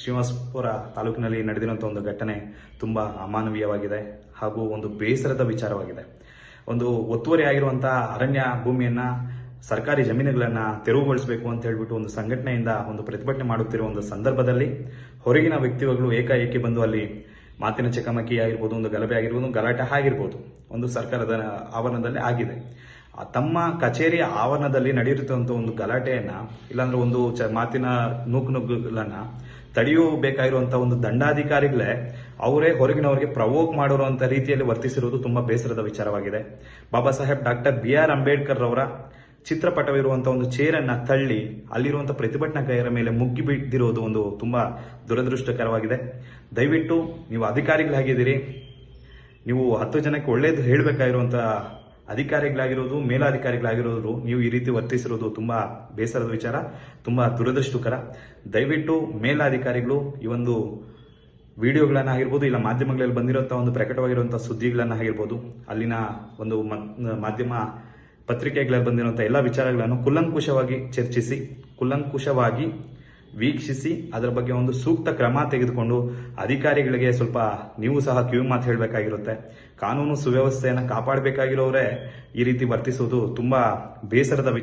ಶ್ರೀನಿವಾಸಪುರ ತಾಲೂಕಿನಲ್ಲಿ ನಡೆದಿರುವಂಥ ಒಂದು ಘಟನೆ ತುಂಬ ಅಮಾನವೀಯವಾಗಿದೆ ಹಾಗೂ ಒಂದು ಬೇಸರದ ವಿಚಾರವಾಗಿದೆ. ಒಂದು ಒತ್ತುವರಿ ಆಗಿರುವಂತಹ ಅರಣ್ಯ ಭೂಮಿಯನ್ನ, ಸರ್ಕಾರಿ ಜಮೀನುಗಳನ್ನ ತೆರವುಗೊಳಿಸಬೇಕು ಅಂತ ಹೇಳ್ಬಿಟ್ಟು ಒಂದು ಸಂಘಟನೆಯಿಂದ ಒಂದು ಪ್ರತಿಭಟನೆ ಮಾಡುತ್ತಿರುವ ಒಂದು ಸಂದರ್ಭದಲ್ಲಿ ಹೊರಗಿನ ವ್ಯಕ್ತಿಗಳು ಏಕಾಏಕಿ ಬಂದು ಅಲ್ಲಿ ಮಾತಿನ ಚಕಮಕಿ ಆಗಿರ್ಬೋದು, ಒಂದು ಗಲಭೆ ಆಗಿರ್ಬೋದು, ಗಲಾಟೆ ಆಗಿರ್ಬೋದು ಒಂದು ಸರ್ಕಾರದ ಆವರಣದಲ್ಲಿ ಆಗಿದೆ. ತಮ್ಮ ಕಚೇರಿಯ ಆವರಣದಲ್ಲಿ ನಡೆಯುತ್ತಿರುವಂಥ ಒಂದು ಗಲಾಟೆಯನ್ನ, ಇಲ್ಲಾಂದ್ರೆ ಒಂದು ಮಾತಿನ ನೂಕು ನುಗ್ಗುಗಳನ್ನ ತಡೆಯಬೇಕಾಗಿರುವಂತಹ ಒಂದು ದಂಡಾಧಿಕಾರಿಗಳೇ ಅವರೇ ಹೊರಗಿನವರಿಗೆ ಪ್ರವೋಕ್ ಮಾಡಿರುವಂತ ರೀತಿಯಲ್ಲಿ ವರ್ತಿಸಿರುವುದು ತುಂಬಾ ಬೇಸರದ ವಿಚಾರವಾಗಿದೆ. Baba Saheb doctor B R Ambedkar ಅವರ ಚಿತ್ರಪಟವಿರುವಂತಹ ಒಂದು ಚೇರನ್ನ ತಳ್ಳಿ ಅಲ್ಲಿರುವಂತಹ ಪ್ರತಿಭಟನಾಕಾರರ ಮೇಲೆ ಮುಗ್ಗಿ ಒಂದು ತುಂಬಾ ದುರದೃಷ್ಟಕರವಾಗಿದೆ. ದಯವಿಟ್ಟು ನೀವು ಅಧಿಕಾರಿಗಳಾಗಿದ್ದೀರಿ. ನೀವು ಹತ್ತು ಜನಕ್ಕೆ ಒಳ್ಳೇದು ಹೇಳಬೇಕಾಗಿರುವಂತಹ ಅಧಿಕಾರಿಗಳಾಗಿರೋದು, ಮೇಲಾಧಿಕಾರಿಗಳಾಗಿರೋದು ನೀವು ಈ ರೀತಿ ವರ್ತಿಸಿರೋದು ತುಂಬಾ ಬೇಸರದ ವಿಚಾರ, ತುಂಬಾ ದುರದೃಷ್ಟಕರ. ದಯವಿಟ್ಟು ಮೇಲಾಧಿಕಾರಿಗಳು ಈ ಒಂದು ವಿಡಿಯೋಗಳನ್ನ ಆಗಿರ್ಬೋದು ಇಲ್ಲ ಮಾಧ್ಯಮಗಳಲ್ಲಿ ಬಂದಿರುವಂತಹ ಒಂದು ಪ್ರಕಟವಾಗಿರುವಂಥ ಸುದ್ದಿಗಳನ್ನ ಆಗಿರ್ಬೋದು ಅಲ್ಲಿನ ಒಂದು ಮಾಧ್ಯಮ ಪತ್ರಿಕೆಗಳಲ್ಲಿ ಬಂದಿರುವಂಥ ಎಲ್ಲ ವಿಚಾರಗಳನ್ನು ಕುಲಂಕುಷವಾಗಿ ಚರ್ಚಿಸಿ ಕುಲ್ಲಂಕುಷವಾಗಿ ವೀಕ್ಷಿಸಿ ಅದರ ಬಗ್ಗೆ ಒಂದು ಸೂಕ್ತ ಕ್ರಮ ತೆಗೆದುಕೊಂಡು ಅಧಿಕಾರಿಗಳಿಗೆ ಸ್ವಲ್ಪ ನೀವು ಸಹ ಕಿವಿ ಮಾತು ಹೇಳಬೇಕಾಗಿರುತ್ತೆ. ಕಾನೂನು ಸುವ್ಯವಸ್ಥೆಯನ್ನು ಕಾಪಾಡಬೇಕಾಗಿರೋರೇ ಈ ರೀತಿ ವರ್ತಿಸುವುದು ತುಂಬಾ ಬೇಸರದ ವಿಚಾರ.